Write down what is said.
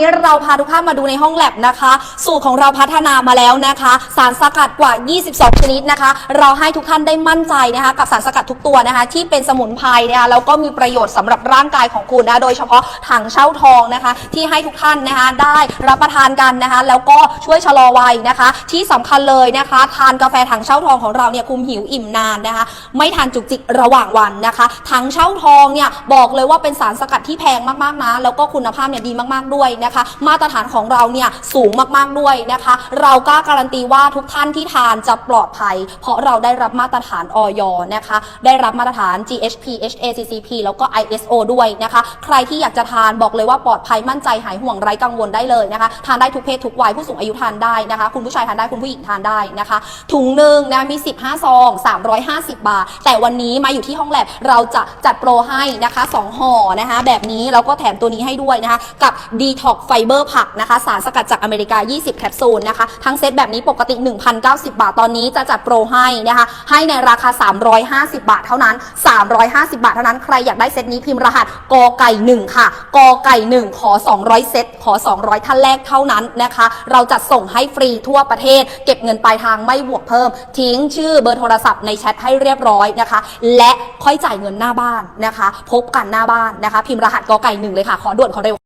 นี้เราพาทุกท่านมาดูในห้องแลบนะคะ สูตรของเราพัฒนามาแล้วนะคะ สารสกัดกว่า 22 ชนิดนะคะ เราให้ทุกท่านได้มั่นใจนะคะ กับสารสกัดทุกตัวนะคะ ที่เป็นสมุนไพรนะคะแล้วก็มีประโยชน์สำหรับร่างกายของคุณนะโดยเฉพาะถังเช่าทองนะคะ ที่ให้ทุกท่านนะคะได้รับประทานกันนะคะ แล้วก็ช่วยชะลอวัยนะคะ ที่สำคัญเลยนะคะ ทานกาแฟถังเช่าทองของเราเนี่ยคุมหิวอิ่มนานนะคะ ไม่ทานจุกจิกระหว่างวันนะคะถังเช่าทองเนี่ยบอกเลยว่าเป็นสารสกัดที่แพงมากๆนะแล้วก็คุณภาพเนี่ยดีมากๆด้วยนะคะมาตรฐานของเราเนี่ยสูงมากๆด้วยนะคะ เรากล้าการันตีว่าทุกท่านที่ทานจะปลอดภัย เพราะเราได้รับมาตรฐานออยนะคะ ได้รับมาตรฐาน GHP HACCP แล้วก็ ISO ด้วยนะคะ ใครที่อยากจะทานบอกเลยว่าปลอดภัยมั่นใจหายห่วงไร้กังวลได้เลยนะคะ ทานได้ทุกเพศทุกวัยผู้สูงอายุทานได้นะคะ คุณผู้ชายทานได้คุณผู้หญิงทานได้นะคะ ถุงหนึ่งนะมี 15 ซอง 350 บาท แต่วันนี้มาอยู่ที่ห้องแลบเราจะจัดโปรให้นะคะ 2ห่อนะคะ แบบนี้เราก็แถมตัวนี้ให้ด้วยนะคะ กับ Detox Fiber ผักนะคะ สารสกัดจากอเมริกา 20 แคปซูลนะคะ ทั้งเซตแบบนี้ปกติ 1,090 บาทตอนนี้จะจัดโปรให้นะคะ ให้ในราคา 350 บาทเท่านั้น 350 บาทเท่านั้น ใครอยากได้เซตนี้พิมพ์รหัสกอไก่ 1 ค่ะกอไก่ 1 ขอ 200 เซต ขอ 200 ท่านแรกเท่านั้นนะคะ เราจัดส่งให้ฟรีทั่วประเทศ เก็บเงินปลายทางไม่บวกเพิ่ม ทิ้งชื่อเบอร์โทรศัพท์ในแชทให้เรียบร้อยนะคะ และค่อยจ่ายเงินหน้าบ้านนะคะ พบกันหน้าบ้านนะคะ พิมพ์รหัสกอไก่ 1 เลยค่ะ ขอด่วนขอเร็ว